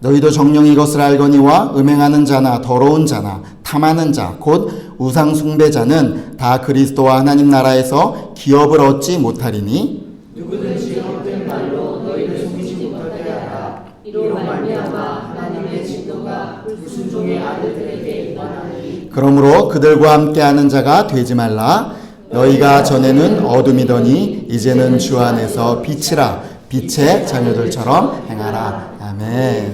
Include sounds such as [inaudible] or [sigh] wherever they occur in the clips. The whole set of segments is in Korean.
너희도 정령 이 것을 알거니와 음행하는 자나 더러운 자나 탐하는 자 곧 우상 숭배자는 다 그리스도와 하나님 나라에서 기업을 얻지 못하리니 누구든지 헛된 말로 너희를 속이지 못하게 하라. 이로 말미암아 하나님의 진노가 불순종의 아들들에게 임하나니 그러므로 그들과 함께하는 자가 되지 말라. 너희가 전에는 어둠이더니 이제는 주 안에서 빛이라. 빛의 자녀들처럼 행하라. 아멘. 네,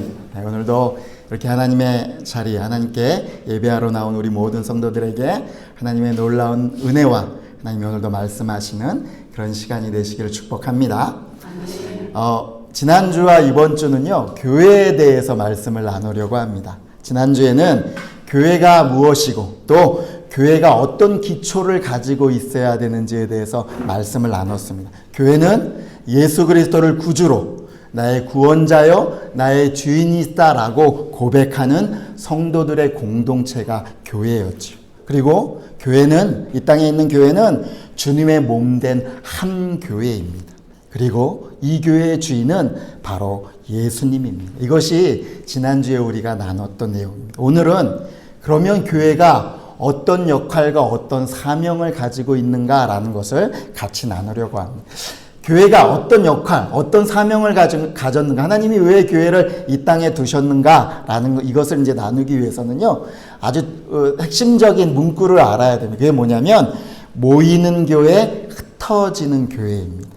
오늘도 이렇게 하나님의 자리 하나님께 예배하러 나온 우리 모든 성도들에게 하나님의 놀라운 은혜와 하나님이 오늘도 말씀하시는 그런 시간이 되시기를 축복합니다 어, 지난주와 이번 주는요, 교회에 대해서 말씀을 나누려고 합니다. 지난주에는 교회가 무엇이고 또 교회가 어떤 기초를 가지고 있어야 되는지에 대해서 말씀을 나눴습니다. 교회는 예수 그리스도를 구주로 나의 구원자요, 나의 주인이다라고 고백하는 성도들의 공동체가 교회였죠. 그리고 교회는 이 땅에 있는 교회는 주님의 몸된 한 교회입니다. 그리고 이 교회의 주인은 바로 예수님입니다. 이것이 지난주에 우리가 나눴던 내용입니다. 오늘은 그러면 교회가 어떤 역할과 어떤 사명을 가지고 있는가라는 것을 같이 나누려고 합니다. 교회가 어떤 역할, 어떤 사명을 가졌는가, 하나님이 왜 교회를 이 땅에 두셨는가라는 거, 이것을 이제 나누기 위해서는요, 아주 어, 핵심적인 문구를 알아야 됩니다. 그게 뭐냐면, 모이는 교회, 흩어지는 교회입니다.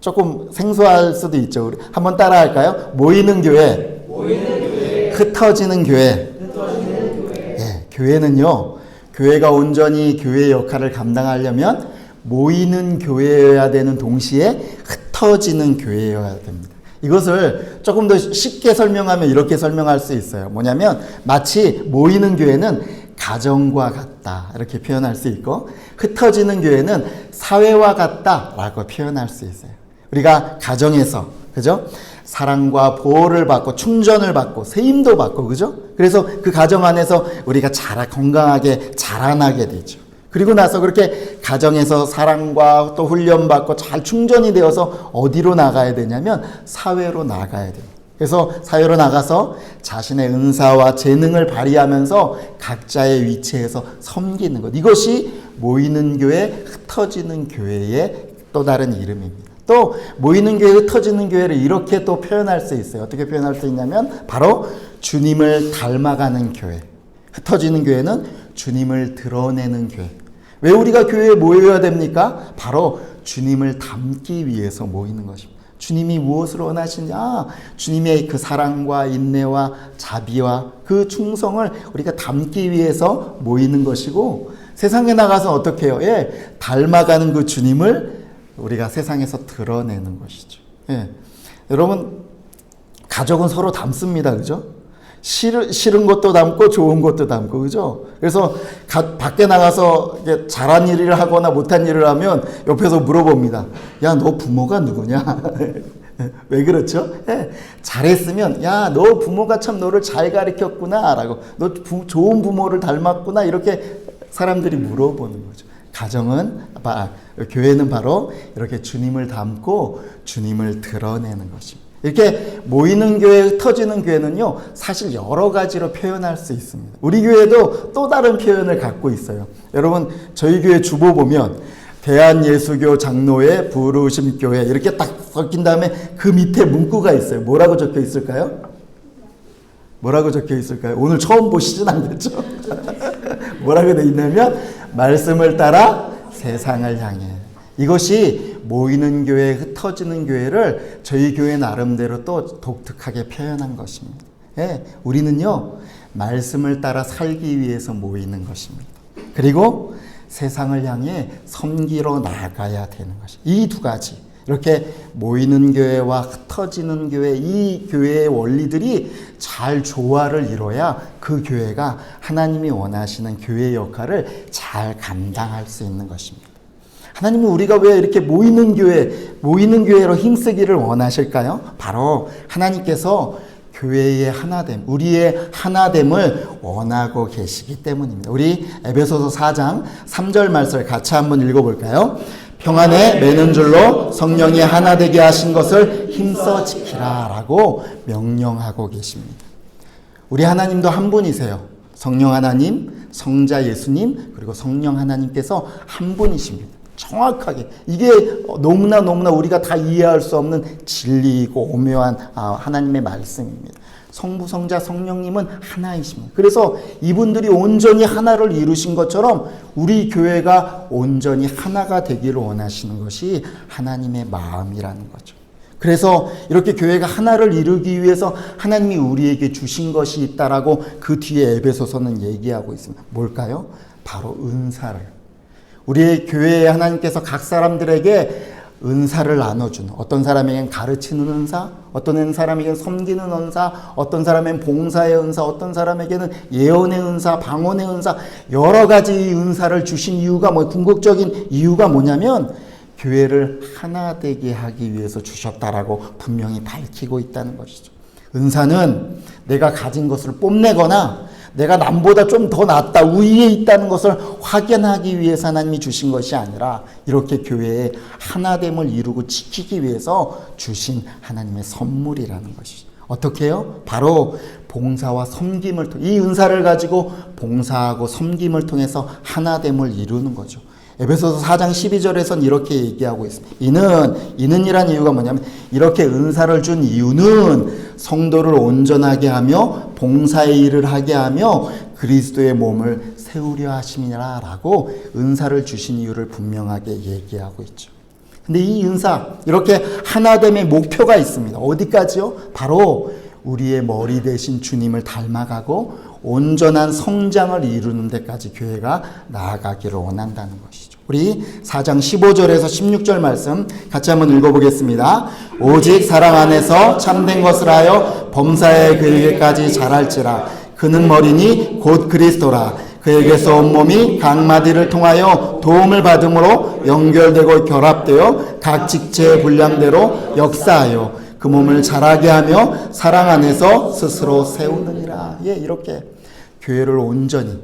조금 생소할 수도 있죠. 우리 한번 따라 할까요? 모이는 교회, 흩어지는 교회. 예, 교회는요. 교회가 온전히 교회 역할을 감당하려면 모이는 교회여야 되는 동시에 흩어지는 교회여야 됩니다. 이것을 조금 더 쉽게 설명하면 이렇게 설명할 수 있어요. 뭐냐면 마치 모이는 교회는 가정과 같다 이렇게 표현할 수 있고 흩어지는 교회는 사회와 같다라고 표현할 수 있어요. 우리가 가정에서 그죠? 사랑과 보호를 받고 충전을 받고 세임도 받고 그죠? 그래서 그 가정 안에서 우리가 자라 건강하게 자라나게 되죠. 그리고 나서 그렇게 가정에서 사랑과 또 훈련받고 잘 충전이 되어서 어디로 나가야 되냐면 사회로 나가야 돼요. 그래서 사회로 나가서 자신의 은사와 재능을 발휘하면서 각자의 위치에서 섬기는 것. 이것이 모이는 교회, 흩어지는 교회의 또 다른 이름입니다. 또 모이는 교회, 흩어지는 교회를 이렇게 또 표현할 수 있어요. 어떻게 표현할 수 있냐면 바로 주님을 닮아가는 교회. 흩어지는 교회는 주님을 드러내는 교회. 왜 우리가 교회에 모여야 됩니까? 바로 주님을 닮기 위해서 모이는 것입니다. 주님이 무엇을 원하시냐? 주님의 그 사랑과 인내와 자비와 그 충성을 우리가 담기 위해서 모이는 것이고 세상에 나가서 어떻게 해요? 예, 닮아가는 그 주님을 우리가 세상에서 드러내는 것이죠. 예. 여러분, 가족은 서로 닮습니다. 그죠? 싫은, 싫은 것도 담고 좋은 것도 담고 그죠? 그래서 가, 밖에 나가서 잘한 일을 하거나 못한 일을 하면 옆에서 물어봅니다. 야, 너 부모가 누구냐? [laughs] 왜 그렇죠? 예, 잘했으면 야, 너 부모가 참 너를 잘 가르쳤구나 라고 너 부, 좋은 부모를 닮았구나 이렇게 사람들이 물어보는 거죠. 가정은 아, 교회는 바로 이렇게 주님을 닮고 주님을 드러내는 것입니다. 이렇게 모이는 교회, 흩어지는 교회는요, 사실 여러 가지로 표현할 수 있습니다. 우리 교회도 또 다른 표현을 갖고 있어요. 여러분, 저희 교회 주보 보면, 대한예수교 장로회 부르심 교회 이렇게 딱 섞인 다음에 그 밑에 문구가 있어요. 뭐라고 적혀 있을까요? 뭐라고 적혀 있을까요? 오늘 처음 보시진 않겠죠? [laughs] 뭐라고 돼 있냐면 말씀을 따라 세상을 향해 이것이 모이는 교회, 흩어지는 교회를 저희 교회 나름대로 또 독특하게 표현한 것입니다. 예, 우리는요 말씀을 따라 살기 위해서 모이는 것입니다. 그리고 세상을 향해 섬기러 나가야 되는 것이 이 두 가지 이렇게 모이는 교회와 흩어지는 교회, 이 교회의 원리들이 잘 조화를 이뤄야 그 교회가 하나님이 원하시는 교회 역할을 잘 감당할 수 있는 것입니다. 하나님은 우리가 왜 이렇게 모이는 교회, 모이는 교회로 힘쓰기를 원하실까요? 바로 하나님께서 교회의 하나됨, 우리의 하나됨을 원하고 계시기 때문입니다. 우리 에베소서 4장 3절 말씀을 같이 한번 읽어볼까요? 평안에 매는 줄로 성령이 하나 되게 하신 것을 힘써 지키라라고 명령하고 계십니다. 우리 하나님도 한 분이세요. 성령 하나님, 성자 예수님, 그리고 성령 하나님께서 한 분이십니다. 정확하게 이게 너무나 너무나 우리가 다 이해할 수 없는 진리이고 오묘한 아, 하나님의 말씀입니다. 성부, 성자, 성령님은 하나이십니다. 그래서 이분들이 온전히 하나를 이루신 것처럼 우리 교회가 온전히 하나가 되기를 원하시는 것이 하나님의 마음이라는 거죠. 그래서 이렇게 교회가 하나를 이루기 위해서 하나님이 우리에게 주신 것이 있다라고 그 뒤에 에베소서는 얘기하고 있습니다. 뭘까요? 바로 은사를. 우리의 교회에 하나님께서 각 사람들에게 은사를 나눠주는 어떤 사람에겐 가르치는 은사, 어떤 사람에겐 섬기는 은사, 어떤 사람에겐 봉사의 은사, 어떤 사람에게는 예언의 은사, 방언의 은사 여러 가지 은사를 주신 이유가 뭐 궁극적인 이유가 뭐냐면 교회를 하나 되게 하기 위해서 주셨다라고 분명히 밝히고 있다는 것이죠. 은사는 내가 가진 것을 뽐내거나 내가 남보다 좀 더 낫다, 우위에 있다는 것을 확인하기 위해서 하나님이 주신 것이 아니라 이렇게 교회의 하나됨을 이루고 지키기 위해서 주신 하나님의 선물이라는 것이죠. 어떻게요? 바로 봉사와 섬김을 통, 이 은사를 가지고 봉사하고 섬김을 통해서 하나됨을 이루는 거죠. 에베소서 4장 12절에선 이렇게 얘기하고 있습니다. 이는 이는이란 이유가 뭐냐면 이렇게 은사를 준 이유는 성도를 온전하게 하며 봉사의 일을 하게 하며 그리스도의 몸을 세우려 하심이라라고 은사를 주신 이유를 분명하게 얘기하고 있죠. 근데 이 은사 이렇게 하나됨의 목표가 있습니다. 어디까지요? 바로 우리의 머리 대신 주님을 닮아가고 온전한 성장을 이루는 데까지 교회가 나아가기를 원한다는 것이죠. 우리 4장 15절에서 16절 말씀 같이 한번 읽어보겠습니다. 오직 사랑 안에서 참된 것을 하여 범사에 그에게까지 자랄지라 그는 머리니 곧 그리스도라 그에게서 온몸이 각 마디를 통하여 도움을 받음으로 연결되고 결합되어 각 직체의 분량대로 역사하여 그 몸을 자라게 하며 사랑 안에서 스스로 세우느니라. 예, 이렇게 교회를 온전히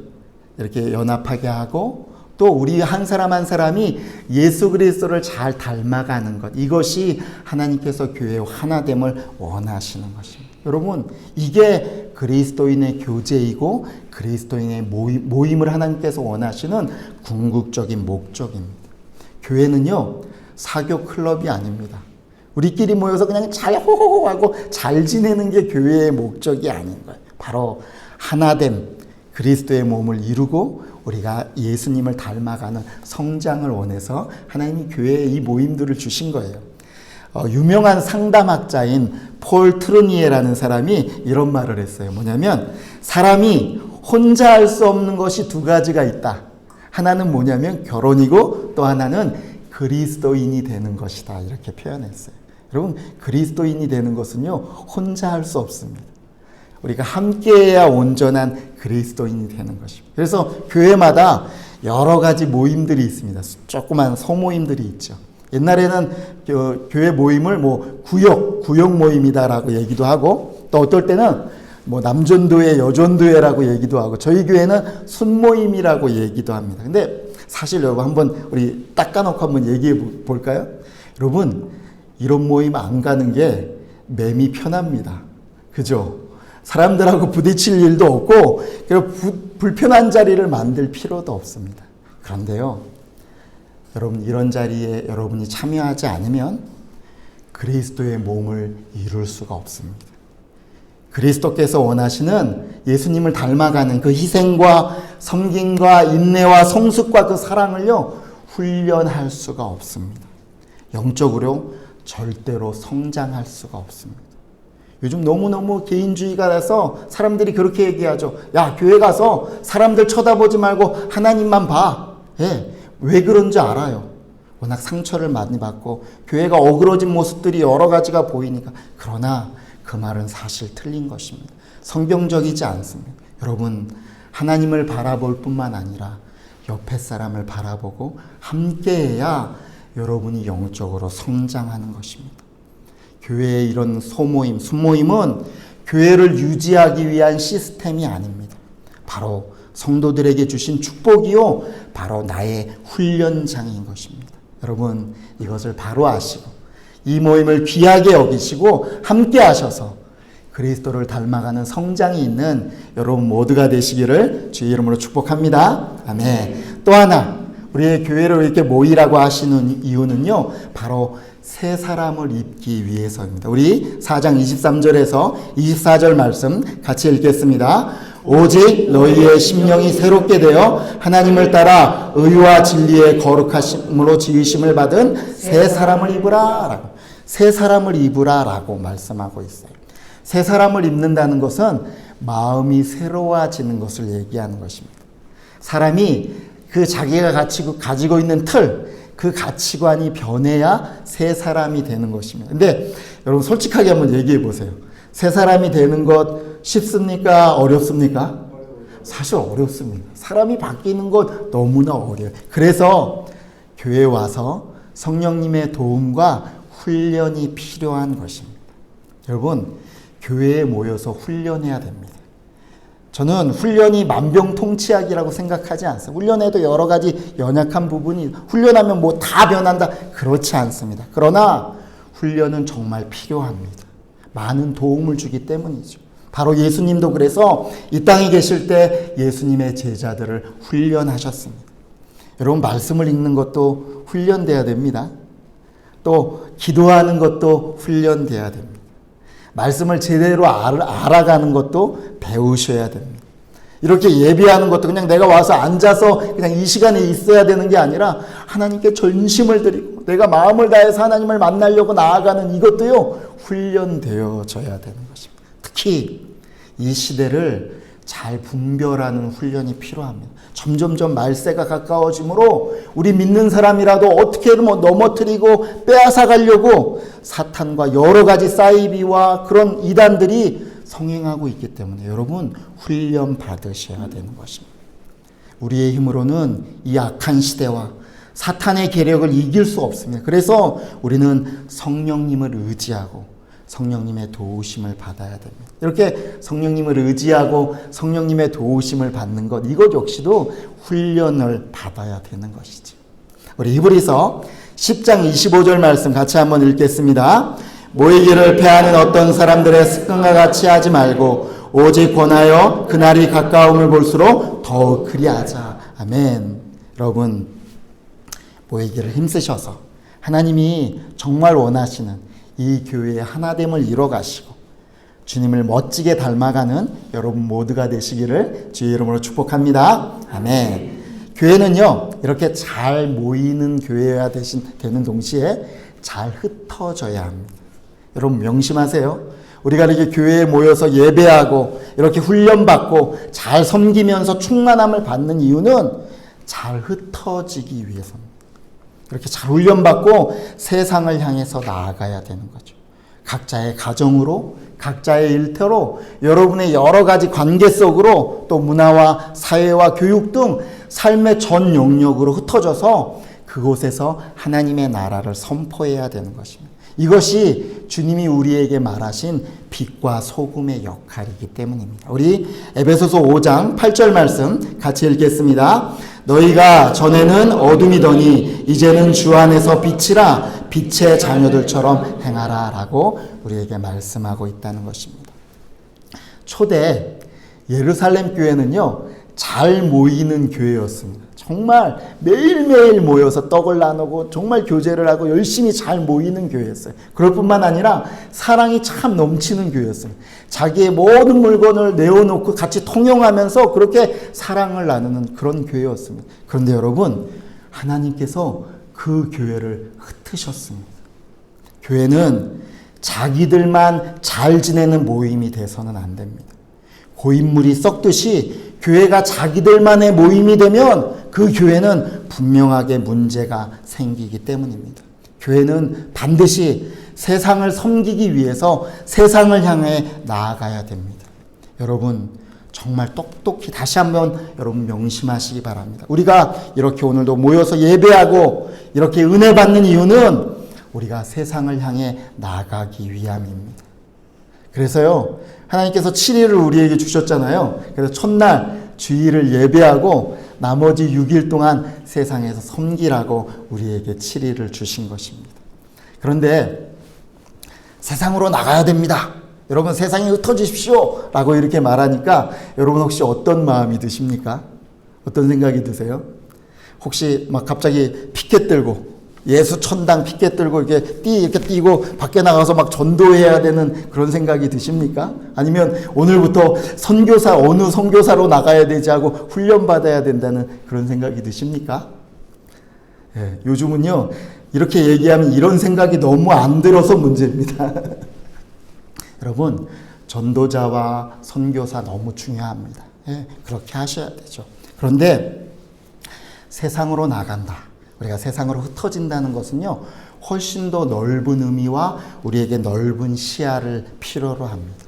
이렇게 연합하게 하고 또 우리 한 사람 한 사람이 예수 그리스도를 잘 닮아가는 것 이것이 하나님께서 교회의 하나됨을 원하시는 것입니다. 여러분 이게 그리스도인의 교제이고 그리스도인의 모임, 모임을 하나님께서 원하시는 궁극적인 목적입니다. 교회는요 사교 클럽이 아닙니다. 우리끼리 모여서 그냥 잘 호호호 하고 잘 지내는 게 교회의 목적이 아닌 거예요. 바로 하나됨 그리스도의 몸을 이루고 우리가 예수님을 닮아가는 성장을 원해서 하나님이 교회에 이 모임들을 주신 거예요. 어, 유명한 상담학자인 폴 트루니에라는 사람이 이런 말을 했어요. 뭐냐면 사람이 혼자 할 수 없는 것이 두 가지가 있다. 하나는 뭐냐면 결혼이고 또 하나는 그리스도인이 되는 것이다. 이렇게 표현했어요. 여러분 그리스도인이 되는 것은요 혼자 할 수 없습니다. 우리가 함께해야 온전한 그리스도인이 되는 것입니다. 그래서 교회마다 여러 가지 모임들이 있습니다. 조그만 소모임들이 있죠. 옛날에는 교회 모임을 뭐 구역, 구역 모임이다라고 얘기도 하고 또 어떨 때는 뭐 남전도회, 여전도회라고 얘기도 하고 저희 교회는 순모임이라고 얘기도 합니다. 근데 사실 여러분 한번 우리 닦아놓고 한번 얘기해 볼까요? 여러분 이런 모임 안 가는 게 매미 편합니다. 그죠? 사람들하고 부딪힐 일도 없고 불편한 자리를 만들 필요도 없습니다. 그런데요, 여러분 이런 자리에 여러분이 참여하지 않으면 그리스도의 몸을 이룰 수가 없습니다. 그리스도께서 원하시는 예수님을 닮아가는 그 희생과 섬김과 인내와 성숙과 그 사랑을요 훈련할 수가 없습니다. 영적으로 절대로 성장할 수가 없습니다. 요즘 너무너무 개인주의가 돼서 사람들이 그렇게 얘기하죠. 야, 교회 가서 사람들 쳐다보지 말고 하나님만 봐. 예, 왜 그런지 알아요. 워낙 상처를 많이 받고 교회가 어그러진 모습들이 여러 가지가 보이니까 그러나 그 말은 사실 틀린 것입니다. 성경적이지 않습니다. 여러분 하나님을 바라볼 뿐만 아니라 옆에 사람을 바라보고 함께해야 여러분이 영적으로 성장하는 것입니다. 교회의 이런 소모임, 순모임은 교회를 유지하기 위한 시스템이 아닙니다. 바로 성도들에게 주신 축복이요. 바로 나의 훈련장인 것입니다. 여러분, 이것을 바로 아시고, 이 모임을 귀하게 여기시고, 함께 하셔서 그리스도를 닮아가는 성장이 있는 여러분 모두가 되시기를 주의 이름으로 축복합니다. 아멘. 또 하나, 우리의 교회를 이렇게 모이라고 하시는 이유는요, 바로 새 사람을 입기 위해서입니다. 우리 4장 23절에서 24절 말씀 같이 읽겠습니다. 오직 너희의 심령이 새롭게 되어 하나님을 따라 의와 진리의 거룩하심으로 지으심을 받은 새 사람을 입으라. 새 사람을 입으라. 라고 말씀하고 있어요. 새 사람을 입는다는 것은 마음이 새로워지는 것을 얘기하는 것입니다. 사람이 그 자기가 가지고 있는 틀, 그 가치관이 변해야 새 사람이 되는 것입니다. 근데 여러분 솔직하게 한번 얘기해 보세요. 새 사람이 되는 것 쉽습니까? 어렵습니까? 사실 어렵습니다. 사람이 바뀌는 것 너무나 어려워요. 그래서 교회 와서 성령님의 도움과 훈련이 필요한 것입니다. 여러분, 교회에 모여서 훈련해야 됩니다. 저는 훈련이 만병통치약이라고 생각하지 않습니다. 훈련에도 여러 가지 연약한 부분이 훈련하면 뭐 다 변한다 그렇지 않습니다. 그러나 훈련은 정말 필요합니다. 많은 도움을 주기 때문이죠. 바로 예수님도 그래서 이 땅에 계실 때 예수님의 제자들을 훈련하셨습니다. 여러분 말씀을 읽는 것도 훈련돼야 됩니다. 또 기도하는 것도 훈련돼야 됩니다. 말씀을 제대로 알아가는 것도 배우셔야 됩니다. 이렇게 예배하는 것도 그냥 내가 와서 앉아서 그냥 이 시간에 있어야 되는 게 아니라 하나님께 전심을 드리고 내가 마음을 다해서 하나님을 만나려고 나아가는 이것도요, 훈련되어져야 되는 것입니다. 특히 이 시대를 잘 분별하는 훈련이 필요합니다. 점점점 말세가 가까워지므로 우리 믿는 사람이라도 어떻게든 뭐 넘어뜨리고 빼앗아 가려고 사탄과 여러 가지 사이비와 그런 이단들이 성행하고 있기 때문에 여러분 훈련 받으셔야 되는 것입니다. 우리의 힘으로는 이 악한 시대와 사탄의 계력을 이길 수 없습니다. 그래서 우리는 성령님을 의지하고 성령님의 도우심을 받아야 됩니다. 이렇게 성령님을 의지하고 성령님의 도우심을 받는 것, 이것 역시도 훈련을 받아야 되는 것이지. 우리 히브리서 10장 25절 말씀 같이 한번 읽겠습니다. 모이기를 패하는 어떤 사람들의 습관과 같이 하지 말고 오직 권하여 그날이 가까움을 볼수록 더욱 그리하자. 아멘. 여러분 모이기를 힘쓰셔서 하나님이 정말 원하시는 이 교회의 하나됨을 이뤄가시고 주님을 멋지게 닮아가는 여러분 모두가 되시기를 주의 이름으로 축복합니다. 아멘. 교회는요 이렇게 잘 모이는 교회가 되신 되는 동시에 잘 흩어져야 합니다. 여러분 명심하세요. 우리가 이렇게 교회에 모여서 예배하고 이렇게 훈련받고 잘 섬기면서 충만함을 받는 이유는 잘 흩어지기 위해서입니다. 이렇게 잘 훈련받고 세상을 향해서 나아가야 되는 거죠. 각자의 가정으로, 각자의 일터로, 여러분의 여러 가지 관계 속으로 또 문화와 사회와 교육 등 삶의 전 영역으로 흩어져서 그곳에서 하나님의 나라를 선포해야 되는 것입니다. 이것이 주님이 우리에게 말하신 빛과 소금의 역할이기 때문입니다. 우리 에베소서 5장 8절 말씀 같이 읽겠습니다. 너희가 전에는 어둠이더니 이제는 주 안에서 빛이라 빛의 자녀들처럼 행하라라고 우리에게 말씀하고 있다는 것입니다. 초대 예루살렘 교회는요. 잘 모이는 교회였습니다. 정말 매일매일 모여서 떡을 나누고 정말 교제를 하고 열심히 잘 모이는 교회였어요. 그럴 뿐만 아니라 사랑이 참 넘치는 교회였어요. 자기의 모든 물건을 내어놓고 같이 통용하면서 그렇게 사랑을 나누는 그런 교회였습니다. 그런데 여러분, 하나님께서 그 교회를 흩으셨습니다. 교회는 자기들만 잘 지내는 모임이 돼서는 안 됩니다. 고인물이 썩듯이 교회가 자기들만의 모임이 되면 그 교회는 분명하게 문제가 생기기 때문입니다. 교회는 반드시 세상을 섬기기 위해서 세상을 향해 나아가야 됩니다. 여러분, 정말 똑똑히 다시 한번 여러분 명심하시기 바랍니다. 우리가 이렇게 오늘도 모여서 예배하고 이렇게 은혜 받는 이유는 우리가 세상을 향해 나아가기 위함입니다. 그래서요, 하나님께서 7일을 우리에게 주셨잖아요. 그래서 첫날 주일을 예배하고 나머지 6일 동안 세상에서 섬기라고 우리에게 7일을 주신 것입니다. 그런데 세상으로 나가야 됩니다. 여러분 세상에 흩어지십시오. 라고 이렇게 말하니까 여러분 혹시 어떤 마음이 드십니까? 어떤 생각이 드세요? 혹시 막 갑자기 피켓 들고 예수 천당 피켓 들고 이렇게 뛰 이렇게 뛰고 밖에 나가서 막 전도해야 되는 그런 생각이 드십니까? 아니면 오늘부터 선교사 어느 선교사로 나가야 되지 하고 훈련 받아야 된다는 그런 생각이 드십니까? 예, 요즘은요 이렇게 얘기하면 이런 생각이 너무 안 들어서 문제입니다. [laughs] 여러분 전도자와 선교사 너무 중요합니다. 예, 그렇게 하셔야 되죠. 그런데 세상으로 나간다. 우리가 세상으로 흩어진다는 것은요, 훨씬 더 넓은 의미와 우리에게 넓은 시야를 필요로 합니다.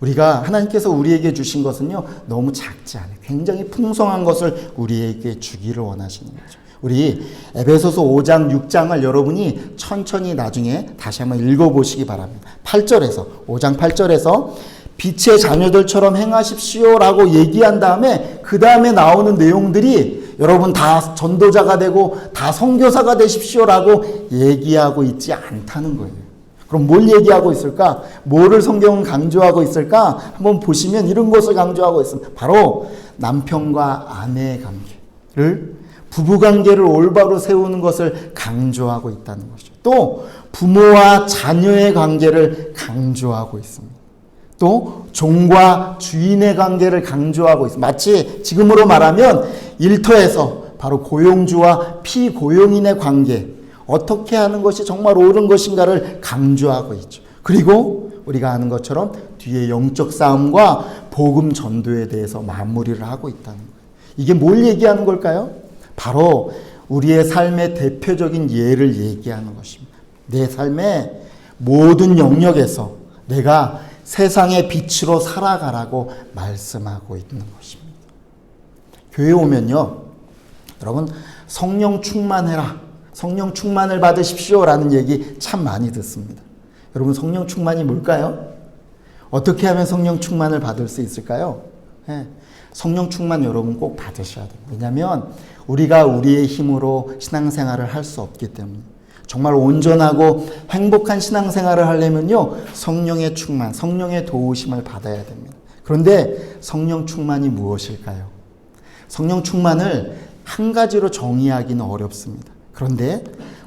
우리가 하나님께서 우리에게 주신 것은요, 너무 작지 않아요. 굉장히 풍성한 것을 우리에게 주기를 원하시는 거죠. 우리 에베소서 5장, 6장을 여러분이 천천히 나중에 다시 한번 읽어보시기 바랍니다. 8절에서, 5장 8절에서 빛의 자녀들처럼 행하십시오라고 얘기한 다음에 그 다음에 나오는 내용들이 여러분 다 전도자가 되고 다 선교사가 되십시오라고 얘기하고 있지 않다는 거예요. 그럼 뭘 얘기하고 있을까? 뭐를 성경은 강조하고 있을까? 한번 보시면 이런 것을 강조하고 있습니다. 바로 남편과 아내의 관계를 부부 관계를 올바로 세우는 것을 강조하고 있다는 것이죠. 또 부모와 자녀의 관계를 강조하고 있습니다. 또 종과 주인의 관계를 강조하고 있습니다. 마치 지금으로 말하면 일터에서 바로 고용주와 피고용인의 관계 어떻게 하는 것이 정말 옳은 것인가를 강조하고 있죠. 그리고 우리가 아는 것처럼 뒤에 영적 싸움과 복음 전도에 대해서 마무리를 하고 있다는 거예요. 이게 뭘 얘기하는 걸까요? 바로 우리의 삶의 대표적인 예를 얘기하는 것입니다. 내 삶의 모든 영역에서 내가 세상의 빛으로 살아가라고 말씀하고 있는 것입니다. 교회 오면요. 여러분, 성령 충만해라. 성령 충만을 받으십시오 라는 얘기 참 많이 듣습니다. 여러분, 성령 충만이 뭘까요? 어떻게 하면 성령 충만을 받을 수 있을까요? 네. 성령 충만 여러분 꼭 받으셔야 돼요. 왜냐하면 우리가 우리의 힘으로 신앙생활을 할 수 없기 때문에. 정말 온전하고 행복한 신앙생활을 하려면요, 성령의 충만, 성령의 도우심을 받아야 됩니다. 그런데 성령 충만이 무엇일까요? 성령 충만을 한 가지로 정의하기는 어렵습니다. 그런데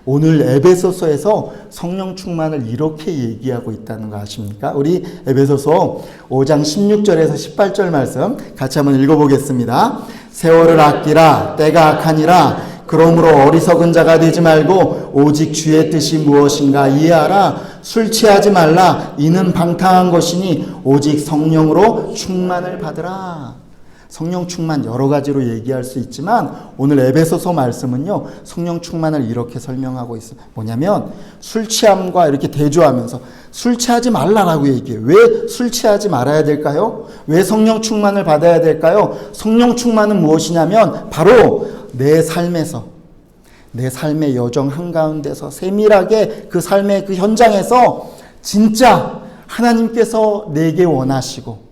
오늘 에베소서에서 성령 충만을 이렇게 얘기하고 있다는 거 아십니까? 우리 에베소서 5장 16절에서 18절 말씀 같이 한번 읽어보겠습니다. 세월을 아끼라 때가 악하니라 그러므로 어리석은 자가 되지 말고 오직 주의 뜻이 무엇인가 이해하라. 술 취하지 말라. 이는 방탕한 것이니 오직 성령으로 충만을 받으라 성령 충만 여러 가지로 얘기할 수 있지만 오늘 에베소서 말씀은요 성령 충만을 이렇게 설명하고 있어요 뭐냐면 술 취함과 이렇게 대조하면서 술 취하지 말라라고 얘기해요. 왜 술 취하지 말아야 될까요? 왜 성령 충만을 받아야 될까요? 성령 충만은 무엇이냐면 바로 내 삶에서 내 삶의 여정 한가운데서 세밀하게 그 삶의 그 현장에서 진짜 하나님께서 내게 원하시고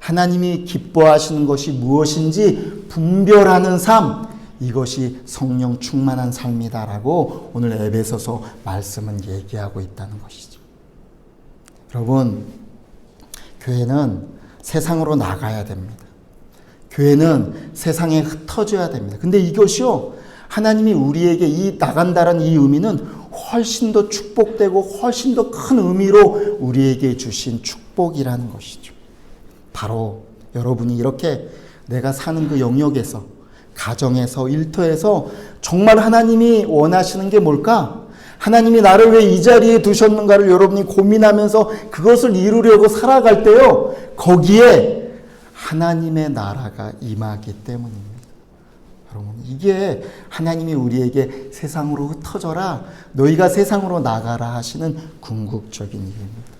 하나님이 기뻐하시는 것이 무엇인지 분별하는 삶 이것이 성령 충만한 삶이다라고 오늘 에베소서 말씀은 얘기하고 있다는 것이죠. 여러분 교회는 세상으로 나가야 됩니다. 교회는 세상에 흩어져야 됩니다. 근데 이것이요, 하나님이 우리에게 이 나간다는 이 의미는 훨씬 더 축복되고 훨씬 더 큰 의미로 우리에게 주신 축복이라는 것이죠. 바로 여러분이 이렇게 내가 사는 그 영역에서, 가정에서, 일터에서 정말 하나님이 원하시는 게 뭘까? 하나님이 나를 왜 이 자리에 두셨는가를 여러분이 고민하면서 그것을 이루려고 살아갈 때요, 거기에 하나님의 나라가 임하기 때문입니다. 여러분, 이게 하나님이 우리에게 세상으로 흩어져라, 너희가 세상으로 나가라 하시는 궁극적인 이유입니다.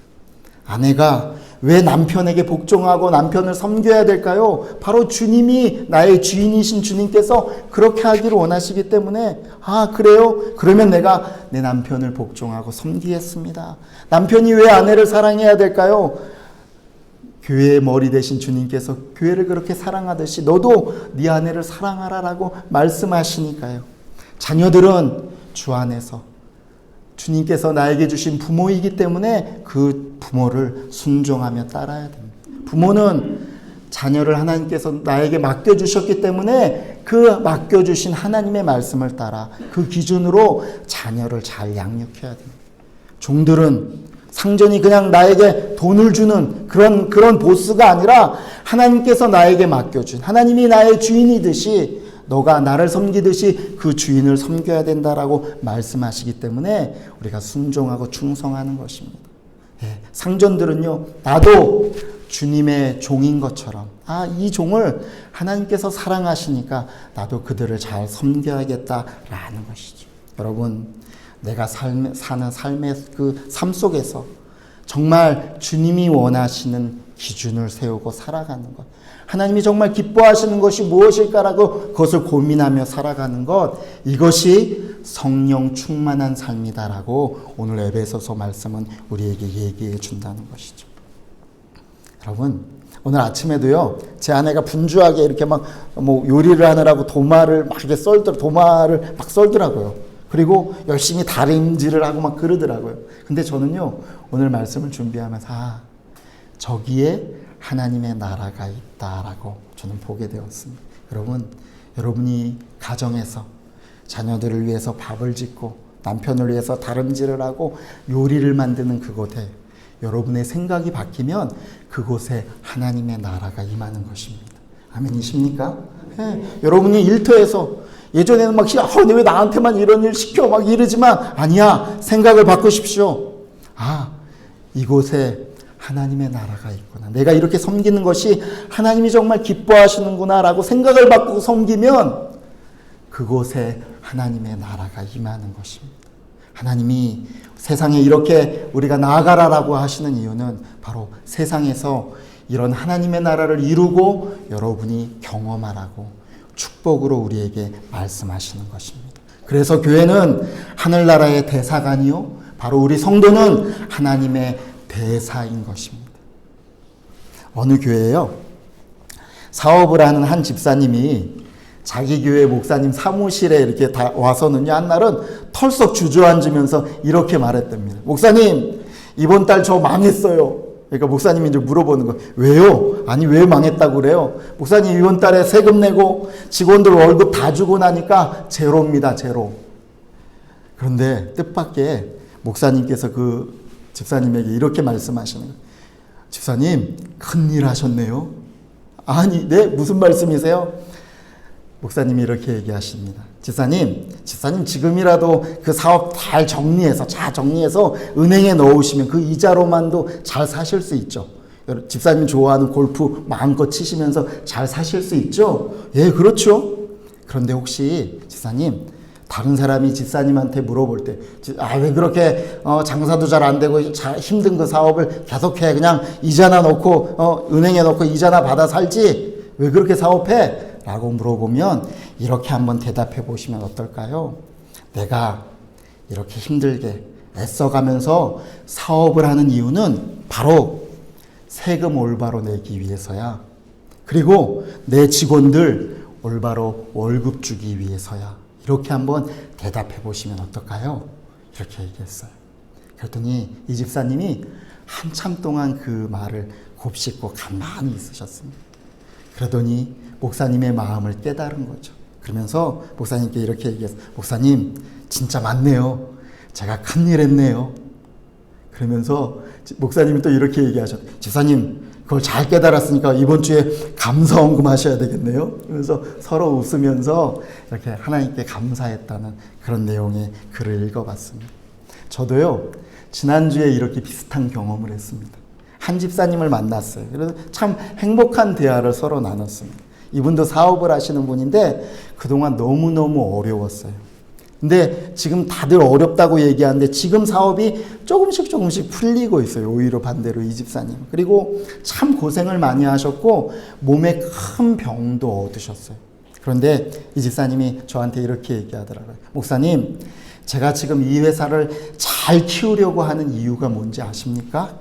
아내가 왜 남편에게 복종하고 남편을 섬겨야 될까요? 바로 주님이 나의 주인이신 주님께서 그렇게 하기를 원하시기 때문에 아 그래요? 그러면 내가 내 남편을 복종하고 섬기겠습니다. 남편이 왜 아내를 사랑해야 될까요? 교회의 머리 대신 주님께서 교회를 그렇게 사랑하듯이 너도 네 아내를 사랑하라라고 말씀하시니까요. 자녀들은 주 안에서 주님께서 나에게 주신 부모이기 때문에 그 부모를 순종하며 따라야 됩니다. 부모는 자녀를 하나님께서 나에게 맡겨주셨기 때문에 그 맡겨주신 하나님의 말씀을 따라 그 기준으로 자녀를 잘 양육해야 됩니다. 종들은 상전이 그냥 나에게 돈을 주는 그런 그런 보스가 아니라 하나님께서 나에게 맡겨준 하나님이 나의 주인이듯이 너가 나를 섬기듯이 그 주인을 섬겨야 된다라고 말씀하시기 때문에 우리가 순종하고 충성하는 것입니다. 예, 상전들은요, 나도 주님의 종인 것처럼, 아, 이 종을 하나님께서 사랑하시니까 나도 그들을 잘 섬겨야겠다라는 것이죠. 여러분, 내가 삶, 사는 삶의 그 삶 속에서 정말 주님이 원하시는 기준을 세우고 살아가는 것. 하나님이 정말 기뻐하시는 것이 무엇일까라고 그것을 고민하며 살아가는 것. 이것이 성령 충만한 삶이다라고 오늘 에베소서 말씀은 우리에게 얘기해 준다는 것이죠. 여러분, 오늘 아침에도요, 제 아내가 분주하게 이렇게 막 뭐 요리를 하느라고 도마를 막 이렇게 썰더라, 도마를 막 썰더라고요. 그리고 열심히 다림질을 하고 막 그러더라고요. 근데 저는요, 오늘 말씀을 준비하면서, 아, 저기에 하나님의 나라가 있다라고 저는 보게 되었습니다. 여러분, 여러분이 가정에서 자녀들을 위해서 밥을 짓고 남편을 위해서 다름질을 하고 요리를 만드는 그곳에 여러분의 생각이 바뀌면 그곳에 하나님의 나라가 임하는 것입니다. 아멘이십니까? 예, 여러분이 일터에서 예전에는 막, 아, 왜 나한테만 이런 일 시켜? 막 이러지만, 아니야. 생각을 바꾸십시오. 아, 이곳에 하나님의 나라가 있구나. 내가 이렇게 섬기는 것이 하나님이 정말 기뻐하시는구나. 라고 생각을 바꾸고 섬기면 그곳에 하나님의 나라가 임하는 것입니다. 하나님이 세상에 이렇게 우리가 나아가라라고 하시는 이유는 바로 세상에서 이런 하나님의 나라를 이루고 여러분이 경험하라고 축복으로 우리에게 말씀하시는 것입니다. 그래서 교회는 하늘나라의 대사관이요. 바로 우리 성도는 하나님의 대사인 것입니다. 어느 교회에요. 사업을 하는 한 집사님이 자기 교회 목사님 사무실에 이렇게 다 와서는요, 한 날은 털썩 주저앉으면서 이렇게 말했답니다. 목사님, 이번 달 저 망했어요. 그러니까 목사님이 이제 물어보는 거 왜요? 아니, 왜 망했다고 그래요? 목사님, 이번 달에 세금 내고 직원들 월급 다 주고 나니까 제로입니다, 제로. 그런데 뜻밖의 목사님께서 그 집사님에게 이렇게 말씀하시는 거예요. 집사님, 큰일 하셨네요. 아니, 네? 무슨 말씀이세요? 목사님이 이렇게 얘기하십니다. 집사님, 집사님 지금이라도 그 사업 잘 정리해서, 잘 정리해서 은행에 넣으시면 그 이자로만도 잘 사실 수 있죠. 집사님 좋아하는 골프 마음껏 치시면서 잘 사실 수 있죠? 예, 그렇죠. 그런데 혹시 집사님, 다른 사람이 집사님한테 물어볼 때, 아, 왜 그렇게, 어, 장사도 잘 안 되고, 잘 힘든 그 사업을 계속해. 그냥 이자나 넣고, 어, 은행에 넣고 이자나 받아 살지? 왜 그렇게 사업해? 라고 물어보면, 이렇게 한번 대답해 보시면 어떨까요? 내가 이렇게 힘들게 애써가면서 사업을 하는 이유는 바로 세금 올바로 내기 위해서야. 그리고 내 직원들 올바로 월급 주기 위해서야. 이렇게 한번 대답해 보시면 어떨까요? 이렇게 얘기했어요. 그랬더니 이 집사님이 한참 동안 그 말을 곱씹고 가만히 있으셨습니다. 그러더니 목사님의 마음을 깨달은 거죠. 그러면서 목사님께 이렇게 얘기했어요. 목사님, 진짜 맞네요. 제가 큰일 했네요. 그러면서 목사님이 또 이렇게 얘기하셨어요. 집사님, 그걸 잘 깨달았으니까 이번 주에 감사원금 하셔야 되겠네요. 그러면서 서로 웃으면서 이렇게 하나님께 감사했다는 그런 내용의 글을 읽어봤습니다. 저도요, 지난주에 이렇게 비슷한 경험을 했습니다. 한 집사님을 만났어요. 그래서 참 행복한 대화를 서로 나눴습니다. 이분도 사업을 하시는 분인데 그동안 너무너무 어려웠어요. 근데 지금 다들 어렵다고 얘기하는데 지금 사업이 조금씩 조금씩 풀리고 있어요. 오히려 반대로 이 집사님. 그리고 참 고생을 많이 하셨고 몸에 큰 병도 얻으셨어요. 그런데 이 집사님이 저한테 이렇게 얘기하더라고요. 목사님, 제가 지금 이 회사를 잘 키우려고 하는 이유가 뭔지 아십니까?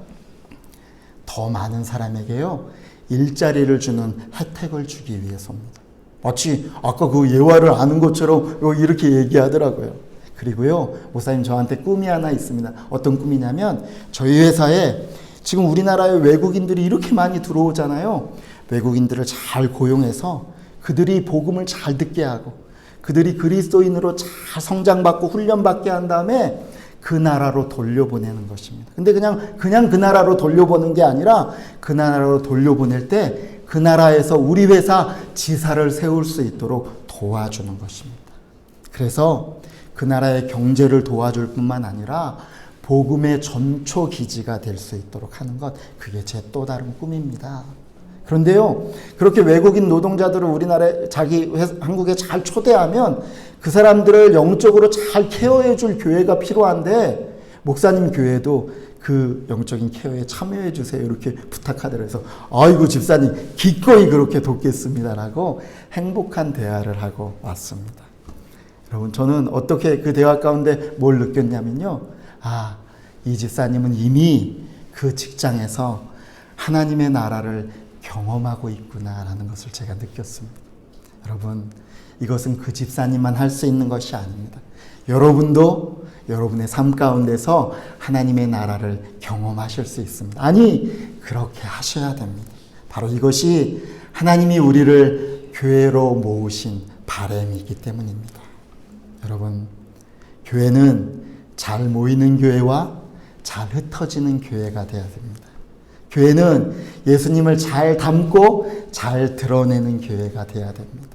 더 많은 사람에게요, 일자리를 주는 혜택을 주기 위해서입니다. 마치 아까 그 예화를 아는 것처럼 이렇게 얘기하더라고요. 그리고요, 목사님 저한테 꿈이 하나 있습니다. 어떤 꿈이냐면 저희 회사에 지금 우리나라에 외국인들이 이렇게 많이 들어오잖아요. 외국인들을 잘 고용해서 그들이 복음을 잘 듣게 하고 그들이 그리스도인으로 잘 성장받고 훈련받게 한 다음에 그 나라로 돌려보내는 것입니다. 근데 그냥 그냥 그 나라로 돌려보는 게 아니라 그 나라로 돌려보낼 때 그 나라에서 우리 회사 지사를 세울 수 있도록 도와주는 것입니다. 그래서 그 나라의 경제를 도와줄 뿐만 아니라 복음의 전초 기지가 될 수 있도록 하는 것 그게 제 또 다른 꿈입니다. 그런데요, 그렇게 외국인 노동자들을 우리나라에 자기 회사, 한국에 잘 초대하면 그 사람들을 영적으로 잘 케어해 줄 교회가 필요한데 목사님 교회도 그 영적인 케어에 참여해 주세요. 이렇게 부탁하더라고요. 그래서 아이고 집사님 기꺼이 그렇게 돕겠습니다라고 행복한 대화를 하고 왔습니다. 여러분 저는 어떻게 그 대화 가운데 뭘 느꼈냐면요. 아, 이 집사님은 이미 그 직장에서 하나님의 나라를 경험하고 있구나라는 것을 제가 느꼈습니다. 여러분, 이것은 그 집사님만 할 수 있는 것이 아닙니다. 여러분도 여러분의 삶 가운데서 하나님의 나라를 경험하실 수 있습니다. 아니, 그렇게 하셔야 됩니다. 바로 이것이 하나님이 우리를 교회로 모으신 바램이기 때문입니다. 여러분, 교회는 잘 모이는 교회와 잘 흩어지는 교회가 되어야 됩니다. 교회는 예수님을 잘 담고 잘 드러내는 교회가 되어야 됩니다.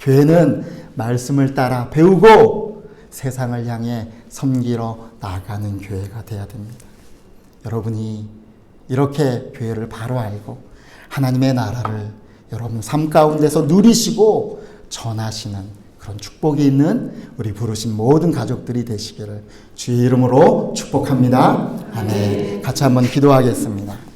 교회는 말씀을 따라 배우고 세상을 향해 섬기러 나가는 교회가 되어야 됩니다. 여러분이 이렇게 교회를 바로 알고 하나님의 나라를 여러분 삶 가운데서 누리시고 전하시는 그런 축복이 있는 우리 부르신 모든 가족들이 되시기를 주의 이름으로 축복합니다. 아멘. 같이 한번 기도하겠습니다.